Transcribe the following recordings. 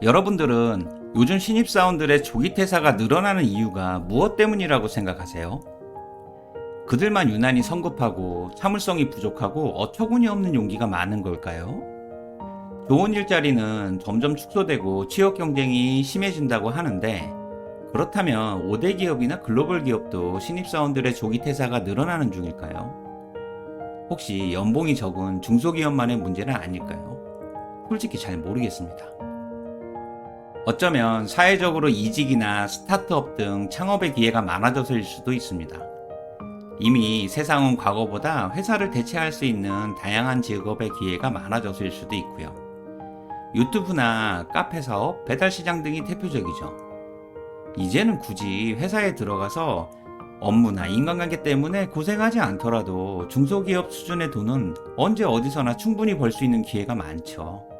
여러분들은 요즘 신입사원들의 조기 퇴사가 늘어나는 이유가 무엇 때문이라고 생각하세요? 그들만 유난히 성급하고 참을성이 부족하고 어처구니 없는 용기가 많은 걸까요? 좋은 일자리는 점점 축소되고 취업 경쟁이 심해진다고 하는데 그렇다면 5대 기업이나 글로벌 기업도 신입사원들의 조기 퇴사가 늘어나는 중일까요? 혹시 연봉이 적은 중소기업만의 문제는 아닐까요? 솔직히 잘 모르겠습니다. 어쩌면 사회적으로 이직이나 스타트업 등 창업의 기회가 많아져서일 수도 있습니다. 이미 세상은 과거보다 회사를 대체할 수 있는 다양한 직업의 기회가 많아져서일 수도 있고요. 유튜브나 카페 사업, 배달 시장 등이 대표적이죠. 이제는 굳이 회사에 들어가서 업무나 인간관계 때문에 고생하지 않더라도 중소기업 수준의 돈은 언제 어디서나 충분히 벌 수 있는 기회가 많죠.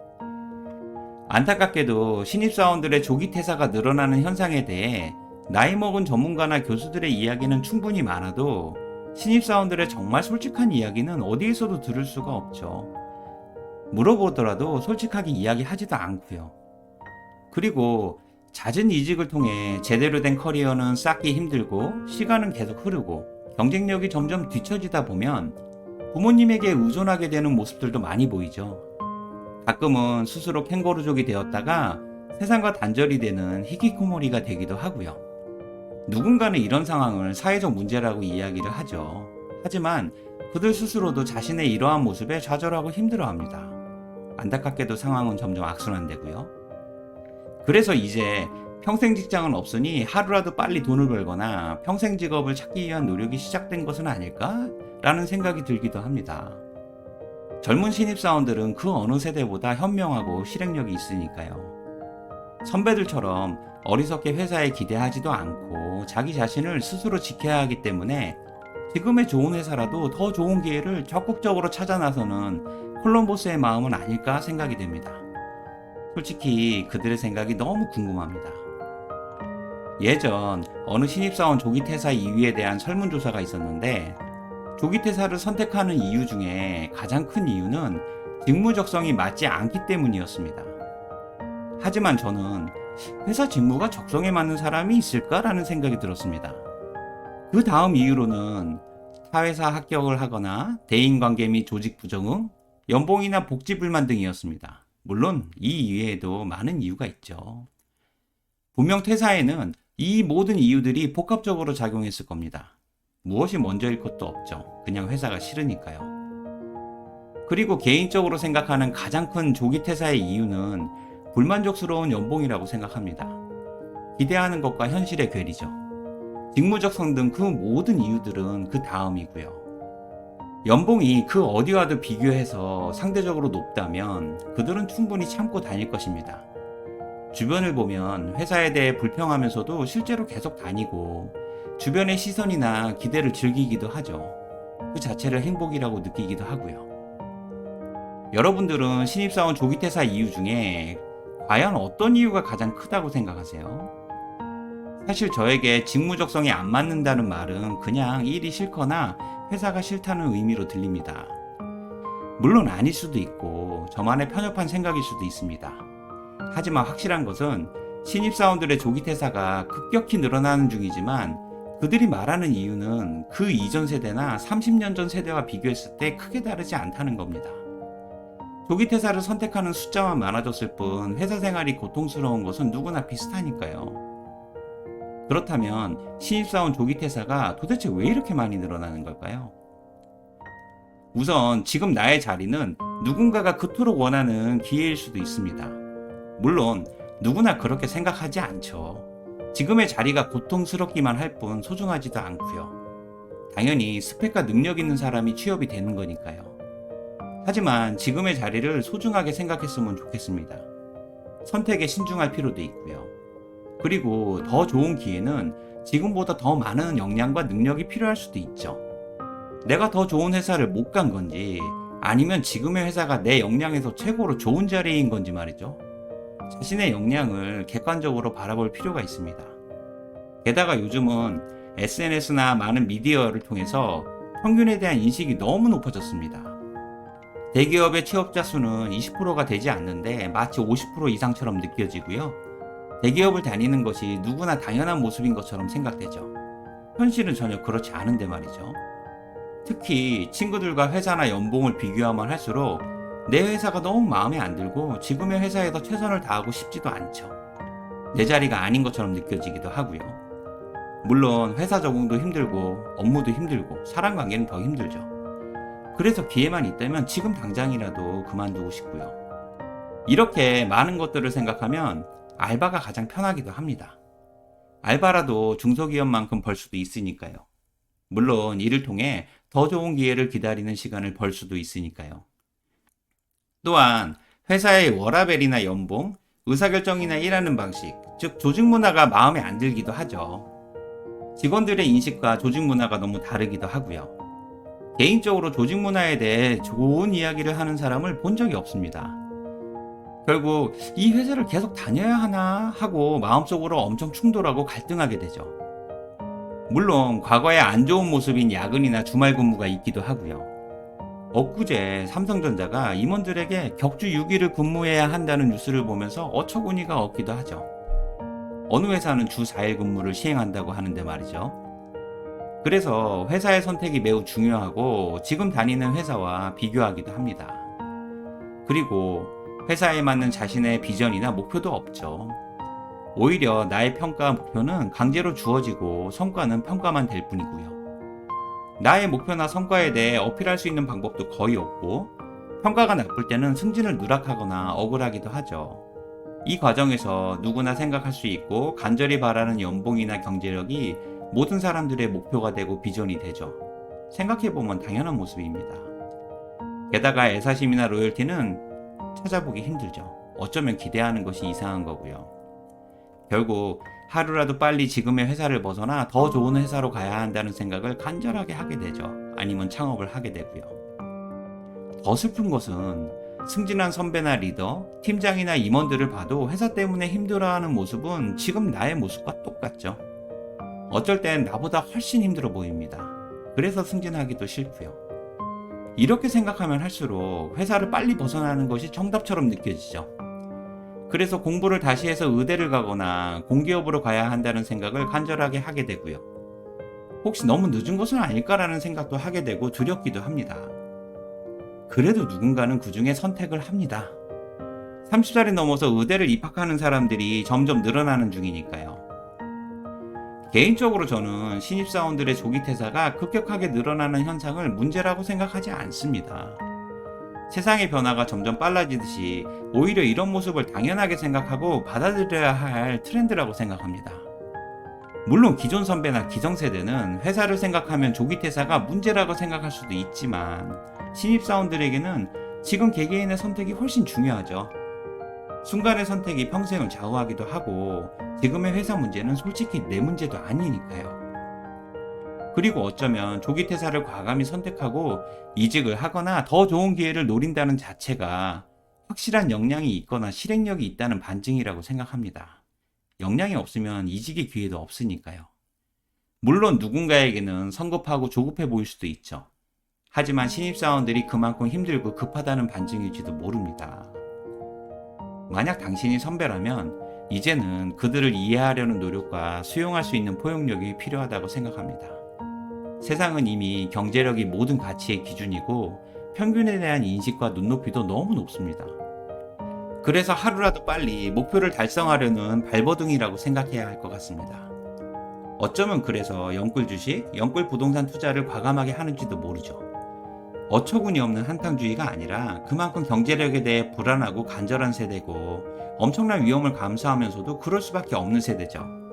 안타깝게도 신입사원들의 조기 퇴사가 늘어나는 현상에 대해 나이 먹은 전문가나 교수들의 이야기는 충분히 많아도 신입사원들의 정말 솔직한 이야기는 어디에서도 들을 수가 없죠. 물어보더라도 솔직하게 이야기하지도 않고요. 그리고 잦은 이직을 통해 제대로 된 커리어는 쌓기 힘들고 시간은 계속 흐르고 경쟁력이 점점 뒤처지다 보면 부모님에게 의존하게 되는 모습들도 많이 보이죠. 가끔은 스스로 캥거루족이 되었다가 세상과 단절이 되는 히키코모리가 되기도 하고요. 누군가는 이런 상황을 사회적 문제라고 이야기를 하죠. 하지만 그들 스스로도 자신의 이러한 모습에 좌절하고 힘들어합니다. 안타깝게도 상황은 점점 악순환되고요. 그래서 이제 평생 직장은 없으니 하루라도 빨리 돈을 벌거나 평생 직업을 찾기 위한 노력이 시작된 것은 아닐까? 라는 생각이 들기도 합니다. 젊은 신입사원들은 그 어느 세대보다 현명하고 실행력이 있으니까요. 선배들처럼 어리석게 회사에 기대하지도 않고 자기 자신을 스스로 지켜야 하기 때문에 지금의 좋은 회사라도 더 좋은 기회를 적극적으로 찾아 나서는 콜럼버스의 마음은 아닐까 생각이 됩니다. 솔직히 그들의 생각이 너무 궁금합니다. 예전 어느 신입사원 조기 퇴사 이유에 대한 설문조사가 있었는데 조기 퇴사를 선택하는 이유 중에 가장 큰 이유는 직무 적성이 맞지 않기 때문이었습니다. 하지만 저는 회사 직무가 적성에 맞는 사람이 있을까라는 생각이 들었습니다. 그 다음 이유로는 타회사 합격을 하거나 대인관계 및 조직 부정응, 연봉이나 복지 불만 등이었습니다. 물론 이 이외에도 많은 이유가 있죠. 분명 퇴사에는 이 모든 이유들이 복합적으로 작용했을 겁니다. 무엇이 먼저일 것도 없죠. 그냥 회사가 싫으니까요. 그리고 개인적으로 생각하는 가장 큰 조기 퇴사의 이유는 불만족스러운 연봉이라고 생각합니다. 기대하는 것과 현실의 괴리죠. 직무적 성 등 그 모든 이유들은 그 다음이고요. 연봉이 그 어디와도 비교해서 상대적으로 높다면 그들은 충분히 참고 다닐 것입니다. 주변을 보면 회사에 대해 불평하면서도 실제로 계속 다니고 주변의 시선이나 기대를 즐기기도 하죠. 그 자체를 행복이라고 느끼기도 하고요. 여러분들은 신입사원 조기 퇴사 이유 중에 과연 어떤 이유가 가장 크다고 생각하세요? 사실 저에게 직무 적성이 안 맞는다는 말은 그냥 일이 싫거나 회사가 싫다는 의미로 들립니다. 물론 아닐 수도 있고 저만의 편협한 생각일 수도 있습니다. 하지만 확실한 것은 신입사원들의 조기 퇴사가 급격히 늘어나는 중이지만 그들이 말하는 이유는 그 이전 세대나 30년 전 세대와 비교했을 때 크게 다르지 않다는 겁니다. 조기 퇴사를 선택하는 숫자만 많아졌을 뿐 회사 생활이 고통스러운 것은 누구나 비슷하니까요. 그렇다면 신입사원 조기 퇴사가 도대체 왜 이렇게 많이 늘어나는 걸까요? 우선 지금 나의 자리는 누군가가 그토록 원하는 기회일 수도 있습니다. 물론 누구나 그렇게 생각하지 않죠. 지금의 자리가 고통스럽기만 할 뿐 소중하지도 않고요. 당연히 스펙과 능력 있는 사람이 취업이 되는 거니까요. 하지만 지금의 자리를 소중하게 생각했으면 좋겠습니다. 선택에 신중할 필요도 있고요. 그리고 더 좋은 기회는 지금보다 더 많은 역량과 능력이 필요할 수도 있죠. 내가 더 좋은 회사를 못 간 건지 아니면 지금의 회사가 내 역량에서 최고로 좋은 자리인 건지 말이죠. 자신의 역량을 객관적으로 바라볼 필요가 있습니다. 게다가 요즘은 SNS나 많은 미디어를 통해서 평균에 대한 인식이 너무 높아졌습니다. 대기업의 취업자 수는 20%가 되지 않는데 마치 50% 이상처럼 느껴지고요. 대기업을 다니는 것이 누구나 당연한 모습인 것처럼 생각되죠. 현실은 전혀 그렇지 않은데 말이죠. 특히 친구들과 회사나 연봉을 비교하면 할수록 내 회사가 너무 마음에 안 들고 지금의 회사에서 최선을 다하고 싶지도 않죠. 내 자리가 아닌 것처럼 느껴지기도 하고요. 물론 회사 적응도 힘들고 업무도 힘들고 사람 관계는 더 힘들죠. 그래서 기회만 있다면 지금 당장이라도 그만두고 싶고요. 이렇게 많은 것들을 생각하면 알바가 가장 편하기도 합니다. 알바라도 중소기업만큼 벌 수도 있으니까요. 물론 이를 통해 더 좋은 기회를 기다리는 시간을 벌 수도 있으니까요. 또한 회사의 워라벨이나 연봉, 의사결정이나 일하는 방식, 즉 조직 문화가 마음에 안 들기도 하죠. 직원들의 인식과 조직 문화가 너무 다르기도 하고요. 개인적으로 조직 문화에 대해 좋은 이야기를 하는 사람을 본 적이 없습니다. 결국 이 회사를 계속 다녀야 하나 하고 마음속으로 엄청 충돌하고 갈등하게 되죠. 물론 과거의 안 좋은 모습인 야근이나 주말 근무가 있기도 하고요. 엊그제 삼성전자가 임원들에게 격주 6일을 근무해야 한다는 뉴스를 보면서 어처구니가 없기도 하죠. 어느 회사는 주 4일 근무를 시행한다고 하는데 말이죠. 그래서 회사의 선택이 매우 중요하고 지금 다니는 회사와 비교하기도 합니다. 그리고 회사에 맞는 자신의 비전이나 목표도 없죠. 오히려 나의 평가 목표는 강제로 주어지고 성과는 평가만 될 뿐이고요. 나의 목표나 성과에 대해 어필할 수 있는 방법도 거의 없고 평가가 나쁠 때는 승진을 누락하거나 억울하기도 하죠. 이 과정에서 누구나 생각할 수 있고 간절히 바라는 연봉이나 경제력이 모든 사람들의 목표가 되고 비전이 되죠. 생각해보면 당연한 모습입니다. 게다가 애사심이나 로열티는 찾아보기 힘들죠. 어쩌면 기대하는 것이 이상한 거고요. 결국 하루라도 빨리 지금의 회사를 벗어나 더 좋은 회사로 가야 한다는 생각을 간절하게 하게 되죠. 아니면 창업을 하게 되고요. 더 슬픈 것은 승진한 선배나 리더, 팀장이나 임원들을 봐도 회사 때문에 힘들어하는 모습은 지금 나의 모습과 똑같죠. 어쩔 땐 나보다 훨씬 힘들어 보입니다. 그래서 승진하기도 싫고요. 이렇게 생각하면 할수록 회사를 빨리 벗어나는 것이 정답처럼 느껴지죠. 그래서 공부를 다시 해서 의대를 가거나 공기업으로 가야 한다는 생각을 간절하게 하게 되고요. 혹시 너무 늦은 것은 아닐까라는 생각도 하게 되고 두렵기도 합니다. 그래도 누군가는 그 중에 선택을 합니다. 30살이 넘어서 의대를 입학하는 사람들이 점점 늘어나는 중이니까요. 개인적으로 저는 신입사원들의 조기 퇴사가 급격하게 늘어나는 현상을 문제라고 생각하지 않습니다. 세상의 변화가 점점 빨라지듯이 오히려 이런 모습을 당연하게 생각하고 받아들여야 할 트렌드라고 생각합니다. 물론 기존 선배나 기성세대는 회사를 생각하면 조기 퇴사가 문제라고 생각할 수도 있지만 신입사원들에게는 지금 개개인의 선택이 훨씬 중요하죠. 순간의 선택이 평생을 좌우하기도 하고 지금의 회사 문제는 솔직히 내 문제도 아니니까요. 그리고 어쩌면 조기 퇴사를 과감히 선택하고 이직을 하거나 더 좋은 기회를 노린다는 자체가 확실한 역량이 있거나 실행력이 있다는 반증이라고 생각합니다. 역량이 없으면 이직의 기회도 없으니까요. 물론 누군가에게는 성급하고 조급해 보일 수도 있죠. 하지만 신입사원들이 그만큼 힘들고 급하다는 반증일지도 모릅니다. 만약 당신이 선배라면 이제는 그들을 이해하려는 노력과 수용할 수 있는 포용력이 필요하다고 생각합니다. 세상은 이미 경제력이 모든 가치의 기준이고 평균에 대한 인식과 눈높이도 너무 높습니다. 그래서 하루라도 빨리 목표를 달성하려는 발버둥이라고 생각해야 할 것 같습니다. 어쩌면 그래서 영끌 주식, 영끌 부동산 투자를 과감하게 하는지도 모르죠. 어처구니 없는 한탕주의가 아니라 그만큼 경제력에 대해 불안하고 간절한 세대고 엄청난 위험을 감수하면서도 그럴 수밖에 없는 세대죠.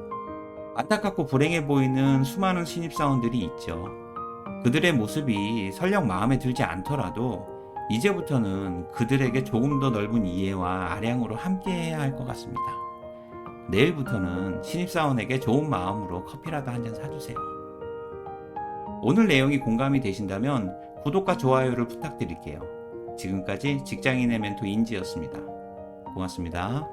안타깝고 불행해 보이는 수많은 신입사원들이 있죠. 그들의 모습이 설령 마음에 들지 않더라도 이제부터는 그들에게 조금 더 넓은 이해와 아량으로 함께 해야 할 것 같습니다. 내일부터는 신입사원에게 좋은 마음으로 커피라도 한 잔 사주세요. 오늘 내용이 공감이 되신다면 구독과 좋아요를 부탁드릴게요. 지금까지 직장인의 멘토 인지였습니다. 고맙습니다.